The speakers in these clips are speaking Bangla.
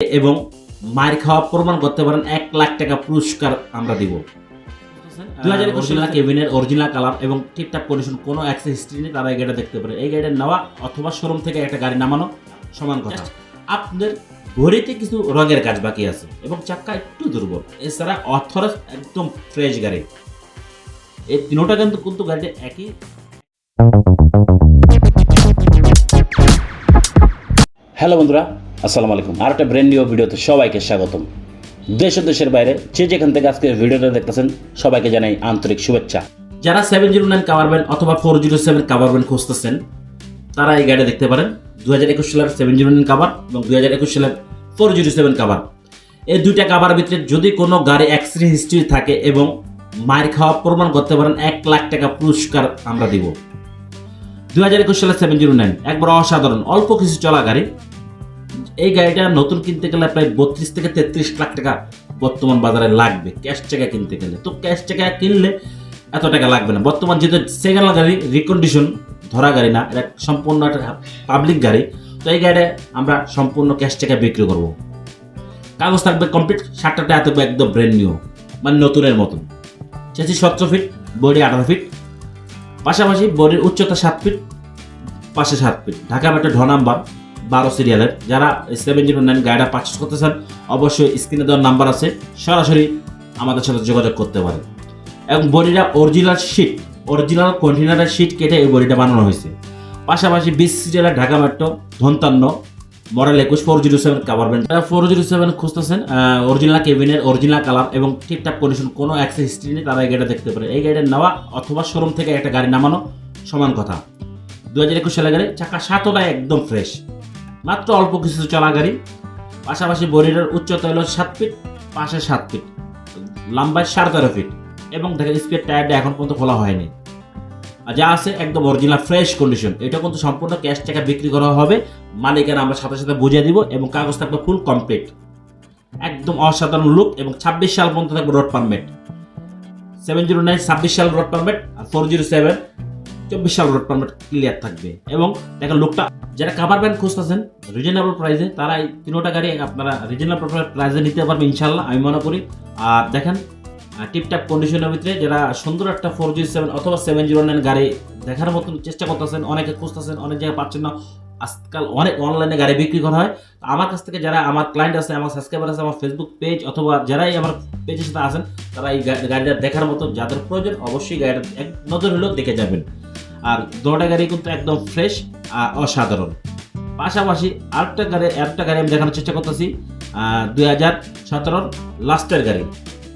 এবং মায়ের খাওয়া প্রমাণ করতে পারেন এক লাখ টাকা পুরস্কার আমরা দিব। দুই হাজার একুশ সালে কেবিনের অরিজিনাল কালার এবং ঠিকঠাক কন্ডিশন কোনো অ্যাক্সেস হিস্ট্রি নেই তারা এই গাড়িটা দেখতে পারে। এই গাড়িটা নেওয়া অথবা শোরুম থেকে একটা গাড়ি নামানো সমান কথা। আপনাদের ঘড়িতে কিছু রঙের কাজ বাকি আছে এবং চাক্কা একটু দুর্বল। এছাড়া অথরাস একদম ফ্রেশ গাড়ি। এই তিনোটা কিন্তু কিন্তু গাড়িটা একই। হ্যালো বন্ধুরা আসসালামু আলাইকুম। আর একটা ব্র্যান্ড নিউ ভিডিওতে সবাইকে স্বাগতম। দেশ দেশের বাইরে যে যেখান থেকে আজকে ভিডিওটা দেখতেছেন, সবাইকে জানাই আন্তরিক শুভেচ্ছা। যারা সেভেন জিরো নাইন কাভার ব্যান্ড অথবা ফোর জিরো সেভেন কাভার ব্যান্ড খুঁজতেছেন, তারা এই গাড়ি দেখতে পারেন। দু হাজার একুশ সালের সেভেন জিরো নাইন কাভার এবং দু হাজার একুশ সালের ফোর জিরো সেভেন কাভার এই দুইটা কাভার ভিতরে যদি কোনো গাড়ি অ্যাক্সিডেন্ট হিস্ট্রি থাকে এবং মায়ের খাওয়া প্রমাণ করতে পারেন, এক লাখ টাকা পুরস্কার আমরা দিব। দু হাজার একুশ সালের সেভেন জিরো নাইন একবার অসাধারণ, অল্প কিছু চলা গাড়ি এই গাড়িটা নতুন কিনতে গেলে প্রায় বত্রিশ থেকে তেত্রিশ লাখ টাকা বর্তমান বাজারে লাগবে ক্যাশ টাকা কিনতে গেলে। তো ক্যাশ টাকা কিনলে এত টাকা লাগবে না। বর্তমান যেহেতু সেকেন্ড গাড়ি রিকন্ডিশন ধরা গাড়ি না, এটা সম্পূর্ণ একটা পাবলিক গাড়ি, তো এই গাড়িটা আমরা সম্পূর্ণ ক্যাশ টাকা বিক্রি করব। কাগজ থাকবে কমপ্লিট সাতটা থাকবে একদম ব্র্যান্ড নিউ মানে নতুনের মতন। চেঁচি সতেরো ফিট বডি আঠারো ফিট পাশাপাশি বডির উচ্চতা সাত ফিট পাশে সাত ফিট ঢাকা মেট্রো ঢ নাম্বার বারো সিরিয়ালের যারা সেভেন জিরো নাইন গাড়িটা পারচেস করতে চান অবশ্যই স্ক্রিনে দেওয়ার নাম্বার আছে, সরাসরি আমাদের সাথে যোগাযোগ করতে পারেন। এবং বডিটা অরিজিনাল শিট অরিজিনাল কন্টেনারের শিট কেটে এই বডিটা বানানো হয়েছে। পাশাপাশি বিশ সিরিয়ালের ঢাকা মেট্রো ধন্তান্ন মডেল একুশ four zero seven covered van four zero seven খুঁজতেছেন অরিজিনাল কেবিনের অরিজিনাল কালার এবং ঠিকঠাক কন্ডিশন কোনো অ্যাক্সেস হিস্ট্রি নেই, তারা এই গাড়িটা দেখতে পারে। এই গাড়িটা নেওয়া অথবা শোরুম থেকে একটা গাড়ি নামানো সমান কথা। দু হাজার একুশ সালে গাড়ি, চাকা সাতটা একদম ফ্রেশ মাত্র অল্প কিছু চলা গাড়ি, পাশাপাশি বডিটার উচ্চতা হলো সাত ফিট পাশে সাত ফিট লম্বায় সাড়ে তেরো ফিট এবং দেখেন স্পিড টায়ারটা এখন পর্যন্ত খোলা হয়নি। আর যা আছে একদম অরিজিনাল ফ্রেশ কন্ডিশন এটা কিন্তু সম্পূর্ণ ক্যাশ টাকা বিক্রি করা হবে, মালিকের আমরা সাথে সাথে বুঝিয়ে দিব এবং কাগজ থাকবে ফুল কমপ্লিট একদম অসাধারণ লুক এবং ছাব্বিশ সাল পর্যন্ত থাকবে road permit seven zero nine ছাব্বিশ সাল রোড পারমিট আর ফোর জিরো সেভেন চব্বিশ সাল রোড পারমিট ক্লিয়ার থাকবে। এবং দেখেন লুকটা যারা কাভার ব্যান্ড খুঁজতেছেন রিজনেবল প্রাইসে তারা এই তিনোটা গাড়ি আপনারা রিজনেবল প্রাইসে নিতে পারবেন ইনশাল্লাহ আমি মনে করি। আর দেখেন টিপটাপ কন্ডিশনের ভিতরে যারা সুন্দর একটা ফোর জি সেভেন অথবা সেভেন জিরো নাইন গাড়ি দেখার মতন চেষ্টা করতেছেন, অনেকে খুঁজতেছেন, অনেক জায়গায় পাচ্ছেন না, আজকাল অনেক অনলাইনে গাড়ি বিক্রি করা হয়। তো আমার কাছ থেকে যারা আমার ক্লায়েন্ট আছে, আমার সাবস্ক্রাইবার আছে, আমার ফেসবুক পেজ অথবা যারাই আমার পেজের সাথে আছেন, তারা এই গাড়িটা দেখার মতো যাদের প্রয়োজন, অবশ্যই গাড়িটা এক নজর হলেও দেখে যাবেন। আর দুটা গাড়ি কিন্তু একদম ফ্রেশ আর অসাধারণ। পাশাপাশি আরেকটা গাড়ি আরেকটা গাড়ি আমি দেখানোর চেষ্টা করতেছি দুই হাজার সতেরোর লাস্টের গাড়ি।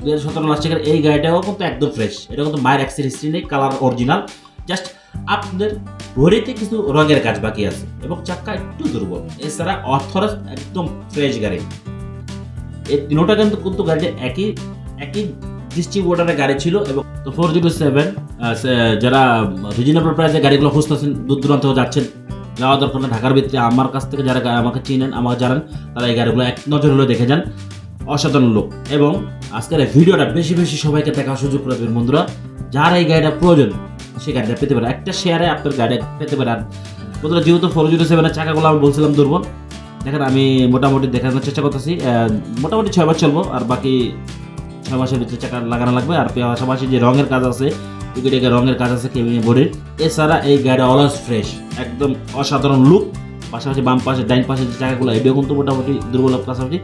দুই হাজার সতেরো লাস্টের গাড়ি, এই গাড়িটাও কিন্তু একদম ফ্রেশ এটা কিন্তু মায়ের অ্যাক্সিড হিস্ট্রি নেই কালার অরিজিনাল জাস্ট আপনাদের ঘড়িতে কিছু রঙের কাজ বাকি আছে এবং চাক্কা একটু দুর্বল। এছাড়া অথরাস একদম ফ্রেশ গাড়ি। এই তিনোটা কিন্তু কিন্তু গাড়িটা একই একই ডিস্ট্রিবিউটারের গাড়ি ছিল এবং তো ফোর জিরো সেভেন যারা রিজনেবল প্রাইসে গাড়িগুলো খুঁজতেছেন দূর দূরান্ত যাচ্ছেন যাওয়া দরকার ঢাকার ভিতরে আমার কাছ থেকে যারা আমাকে চিনেন, আমাকে জানেন, তারা এই গাড়িগুলো এক নজর হলেও দেখে যান। অসাধারণ লোক এবং আজকের ভিডিওটা বেশি বেশি সবাইকে দেখার সুযোগ করে দেবেন, বন্ধুরা। যার এই গাড়িটা প্রয়োজন সেই গাড়িটা পেতে পারে। একটা শেয়ারে আপনার গাড়ি পেতে পারে। আর বন্ধুরা, যেহেতু ফোর জিরো সেভেনের চাকাগুলো আমি বলছিলাম দুর্বল, দেখেন আমি মোটামুটি দেখানোর চেষ্টা করতেছি মোটামুটি ছয় মাস চলবো, আর বাকি মাসের ভিতরে চাকা লাগানো লাগবে। আর পাশাপাশি যে রঙের কাজ আছে উইকেটে রঙের কাজ আছে কেবিনে বডির। এছাড়া এই গাড়ি অলওয়েজ ফ্রেশ একদম অসাধারণ লুক পাশাপাশি বাম পাশে, ডাইন পাশে যে চাকাগুলো, এটাও কিন্তু মোটামুটি দুর্বল পাশাপাশি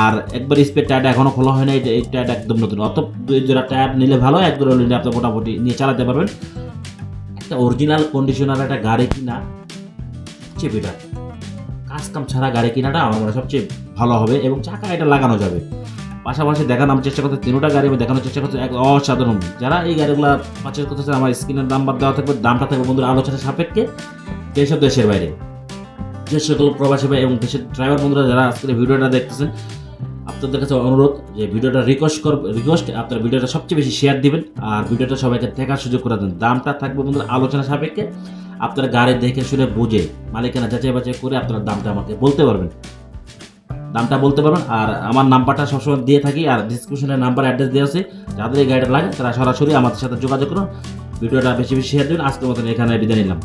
আর একবার স্পেড টায়ারটা এখনও খোলা হয় না এটা এই টায়ারটা একদম নতুন। অত দুই জোড়া টায়ার নিলে ভালো এক জোড়া নিলে আপনি মোটামুটি নিয়ে চালাতে পারবেন। একটা অরিজিনাল কন্ডিশনার একটা গাড়ি কিনা, সবচেয়ে বেটার কাজ কাম ছাড়া গাড়ি কেনাটা আমার মনে সবচেয়ে ভালো হবে এবং চাকা এটা লাগানো যাবে। পাশাপাশি আমি চেষ্টা করতে তিনোটা গাড়ি, আমি দেখানোর চেষ্টা করছি এক অসাধারণ। যারা এই গাড়িগুলো পারচেস করতেছে আমার স্ক্রিনের নাম্বার দেওয়া থাকবে, দামটা থাকবে বন্ধুরা আলোচনা সাপেক্ষে দেশ দেশের বাইরে। যে সকল প্রবাসী ভাই এবং দেশের ড্রাইভার বন্ধুরা যারা আজকের ভিডিওটা দেখতেছেন, আপনাদের কাছে অনুরোধ যে ভিডিওটা রিকোয়েস্ট কর রিকোয়েস্ট আপনার ভিডিওটা সবচেয়ে বেশি শেয়ার দিবেন আর ভিডিওটা সবাইকে দেখার সুযোগ করে দেন। দামটা থাকবে বন্ধুরা আলোচনা সাপেক্ষে। আপনারা গাড়ি দেখে শুনে বুঝে, মালিকানা যাচাই বাছাই করে আপনারা দামটা আমাকে বলতে পারবেন। দামটা বলতে পারবেন। আর আমার নাম্বারটা সবসময় দিয়ে থাকি, আর ডিসক্রিপশনে নাম্বার অ্যাড্রেস দেওয়া আছে। যাদের এই গাড়িটা লাগে, তারা সরাসরি আমাদের সাথে যোগাযোগ করুন। ভিডিওটা বেশি বেশি শেয়ার দিন। আজকের মতন এখানে বিদায় নিলাম।